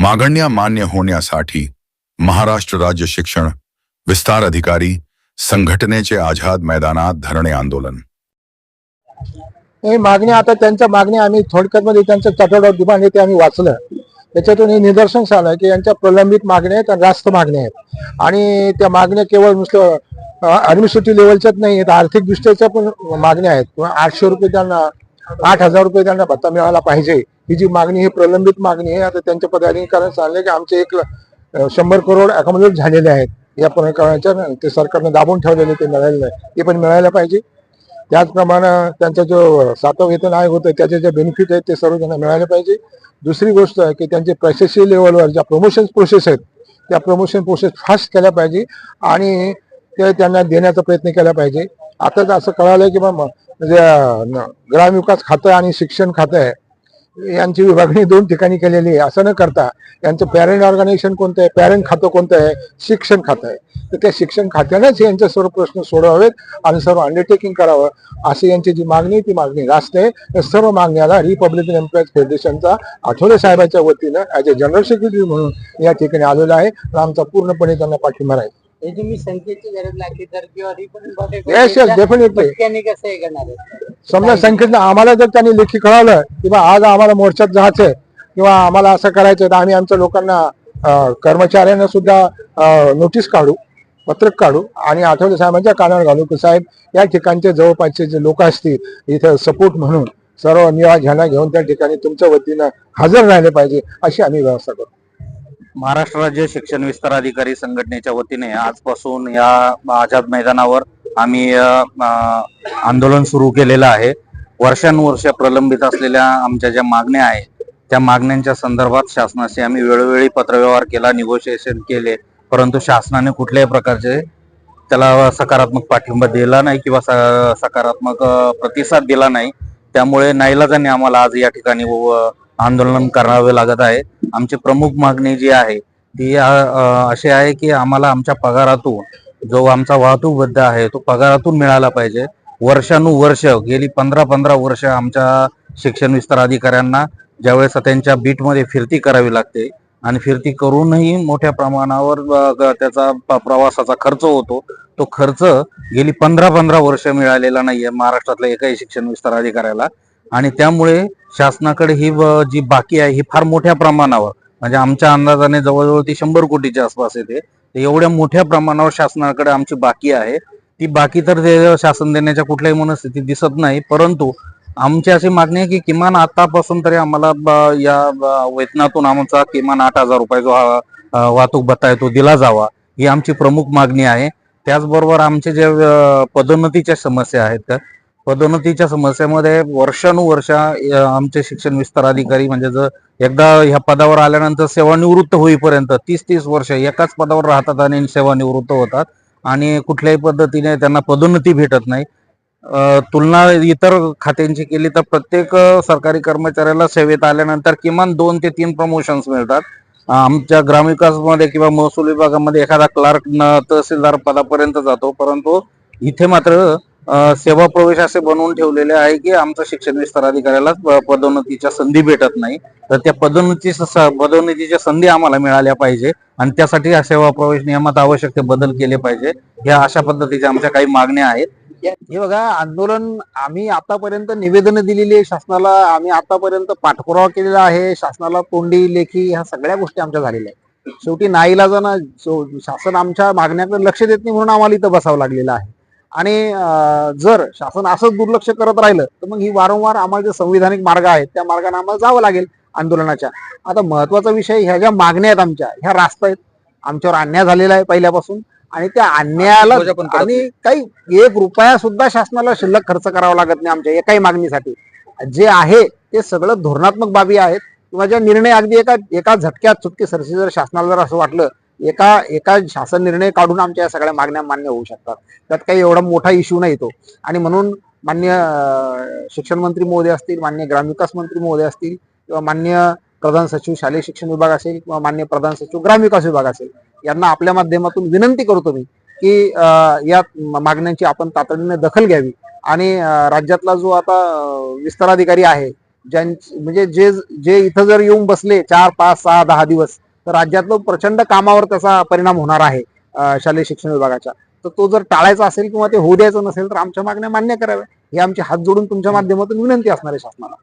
मागण्या मान्य होण्यासाठी महाराष्ट्र राज्य शिक्षण विस्तार अधिकारी संघटनेचे आझाद मैदानात धरणे आंदोलन. हे मागणी आता त्यांच्या मागण्या आम्ही थोडक्यात मध्ये त्यांचं चटोडा डिमांड आहे ते आम्ही वाचलं. त्याच्यातून हे निदर्शन झालं की यांच्या प्रलंबित मागण्या आहेत आणि रास्त मागण्या आहेत. आणि त्या मागण्या केवळ नुसतं ऍडमिनिस्ट्रेटिव्ह लेवलच्याच नाही आहेत आर्थिक दृष्ट्याच्या पण मागण्या आहेत. किंवा आठशे रुपये त्यांना आठ हजार रुपये त्यांना भत्ता मिळाला पाहिजे. ही जी मागणी ही प्रलंबित मागणी आहे आता त्यांच्या पदाधिकाऱ्यांनी सांगले की आमचे एक शंभर करोड अकोमोडेट झालेले आहेत. या प्रकरणाच्या ते सरकारनं दाबून ठेवलेले ते मिळाले नाही. ते पण मिळायला पाहिजे. त्याचप्रमाणे त्यांचा जो सातव वेतन आयोग होतं त्याचे जे बेनिफिट आहेत ते सर्वजण मिळाले पाहिजे. दुसरी गोष्ट आहे की त्यांचे प्रशासकीय लेवलवर ज्या प्रमोशन प्रोसेस आहेत त्या प्रमोशन प्रोसेस फास्ट केल्या पाहिजे आणि ते त्यांना देण्याचा प्रयत्न केला पाहिजे. आता तर असं कळालं की बा म्हणजे ग्रामविकास खातं आणि शिक्षण खातं आहे यांची विभागणी दोन ठिकाणी केलेली आहे. असं न करता यांचं पॅरेंट ऑर्गनायझेशन कोणतं आहे? पॅरेंट खातं कोणतं आहे? शिक्षण खातं आहे. तर त्या शिक्षण खात्यानेच यांचे सर्व प्रश्न सोडवावेत आणि सर्व अंडरटेकिंग करावं अशी यांची जी मागणी आहे, ती मागणी रास्त आहे. या सर्व मागण्याला रिपब्लिकन एम्प्लॉईज फेडरेशनचा आठवले साहेबांच्या वतीनं ॲज अ जनरल सेक्रेटरी म्हणून या ठिकाणी आलेला आहे. आमचा पूर्णपणे त्यांना पाठिंबा राहील. हे तुम्ही संख्येची गरज लागली तर किंवा Yes, yes, definitely. पटक्याने कसं हे करणार आहे? समजा संख्येनं आम्हाला जर त्यांनी लेखी कळवलं की बा आज आम्हाला मोर्चात जायचंय किंवा आम्हाला असं करायचं तर आम्ही आमच्या लोकांना अं, कर्मचाऱ्यांना सुद्धा नोटीस काढू पत्रक काढू आणि आठवले साहेबांच्या कानावर घालू की साहेब या ठिकाणचे जवळपासचे जे लोक असतील इथं सपोर्ट म्हणून सर्व निवास ह्यांना घेऊन त्या ठिकाणी तुमच्या वतीनं हजर राहिले पाहिजे अशी आम्ही व्यवस्था करू महाराष्ट्र राज्य शिक्षण विस्तार अधिकारी संघटनेच्या वतीने आजपासून या आझाद मैदानावर आम्ही आंदोलन सुरू केलेलं आहे. वर्षानुवर्ष प्रलंबित असलेल्या आमच्या ज्या मागण्या आहेत त्या मागण्यांच्या संदर्भात शासनाशी आम्ही वेळोवेळी पत्रव्यवहार केला निगोशिएशन केले परंतु शासनाने कुठल्याही प्रकारचे त्याला सकारात्मक पाठिंबा दिला नाही किंवा स- सकारात्मक प्रतिसाद दिला नाही. त्यामुळे नाईलाजाने आम्हाला आज या ठिकाणी व- आंदोलन करावे लागत आहे. आमची प्रमुख मागणी जी आहे ती अशी आहे की आम्हाला आमच्या पगारातून जो आमचा वाहतूक बद्ध आहे तो पगारातून मिळाला पाहिजे. वर्षानुवर्ष गेली पंधरा पंधरा वर्ष आमच्या शिक्षण विस्तार अधिकाऱ्यांना ज्यावेळेस त्यांच्या बीटमध्ये फिरती करावी लागते आणि फिरती करूनही मोठ्या प्रमाणावर त्याचा प्रवासाचा खर्च होतो. तो खर्च गेली पंधरा पंधरा वर्ष मिळालेला नाहीये महाराष्ट्रातल्या एकाही शिक्षण विस्तार अधिकाऱ्याला. आणि त्यामुळे शासनाकडे ही जी बाकी आहे ही फार मोठ्या प्रमाणावर म्हणजे आमच्या अंदाजाने जवळजवळ ती शंभर कोटीच्या आसपास येते एवढ्या मोठ्या प्रमाणावर शासनाकडे आमची बाकी आहे. ती बाकी तर ते शासन देण्याच्या कुठल्याही मनस्थिती दिसत नाही परंतु आमची अशी मागणी आहे की किमान आतापासून तरी आम्हाला या वेतनातून आमचा किमान आठ हजार रुपये जो हा, वाहतूक भत्ता आहे तो दिला जावा ही आमची प्रमुख मागणी आहे. त्याचबरोबर आमचे जे पदोन्नतीच्या समस्या आहेत पदोन्नतीच्या समस्येमध्ये वर्षानुवर्ष आमचे शिक्षण विस्तार अधिकारी म्हणजे जर एकदा ह्या पदावर आल्यानंतर सेवानिवृत्त होईपर्यंत तीस तीस वर्ष एकाच पदावर राहतात आणि सेवानिवृत्त होतात. आणि कुठल्याही पद्धतीने त्यांना पदोन्नती भेटत नाही. तुलना इतर खात्यांची केली तर प्रत्येक सरकारी कर्मचाऱ्याला सेवेत आल्यानंतर किमान दोन ते तीन प्रमोशन्स मिळतात. आमच्या ग्रामविकासमध्ये किंवा महसूल विभागामध्ये एखादा क्लार्क तहसीलदार पदापर्यंत जातो. परंतु इथे मात्र सेवा प्रवेश असे बनवून ठेवलेले आहे की आमचं शिक्षण विस्तार अधिकाऱ्याला पदोन्नतीच्या संधी भेटत नाही. तर त्या पदोन्नती पदोन्नतीच्या संधी आम्हाला मिळाल्या पाहिजे आणि त्यासाठी या सेवा प्रवेश नियमात आवश्यक ते बदल केले पाहिजे. या अशा पद्धतीच्या आमच्या काही मागण्या आहेत. हे बघा आंदोलन आम्ही आतापर्यंत निवेदन दिलेली आहे शासनाला आम्ही आतापर्यंत पाठपुरावा केलेला आहे शासनाला तोंडी लेखी ह्या सगळ्या गोष्टी आमच्या झालेल्या आहेत. शेवटी नाईला जाणं शासन आमच्या मागण्याकडे लक्ष देत नाही म्हणून आम्हाला इथं बसावं लागलेलं आहे. आणि जर शासन असंच दुर्लक्ष करत राहिलं तर मग ही वारंवार आम्हाला जे संविधानिक मार्ग आहेत त्या मार्गाने आम्हाला जावं लागेल आंदोलनाच्या. आता महत्त्वाचा विषय ह्या ज्या मागण्या आहेत आमच्या ह्या रास्त आहेत आमच्यावर अन्याय झालेला आहे पहिल्यापासून. आणि त्या अन्यायाला आणि काही एक रुपया सुद्धा शासनाला शिल्लक खर्च करावा लागत नाही आमच्या एकाही मागणीसाठी. जे आहे ते सगळं धोरणात्मक बाबी आहेत. किंवा ज्या निर्णय अगदी एका एका झटक्यात चुटकी सरशी जर शासनाला जर असं वाटलं एका एका शासन निर्णय काढून आमच्या या सगळ्या मागण्या मान्य होऊ शकतात. त्यात काही एवढा मोठा इश्यू नाही तो. आणि म्हणून मान्य शिक्षण मंत्री महोदय असतील मान्य ग्रामविकास मंत्री महोदय असतील किंवा मान्य प्रधान सचिव शालेय शिक्षण विभाग असेल किंवा मान्य प्रधान सचिव ग्रामविकास विभाग असेल यांना आपल्या माध्यमातून विनंती करतो मी की या मागण्यांची आपण तातडीने दखल घ्यावी. आणि राज्यातला जो आता विस्ताराधिकारी आहे ज्यां म्हणजे जे जे इथं जर येऊन बसले चार पाच सहा दहा दिवस तर राज्यातलं प्रचंड कामावर त्याचा परिणाम होणार आहे शालेय शिक्षण विभागाच्या. तर तो जर टाळायचा असेल किंवा ते होऊ द्यायचं नसेल तर आमच्या मागण्या मान्य कराव्या. ही आमची हात जोडून तुमच्या माध्यमातून विनंती असणार आहे शासनाला.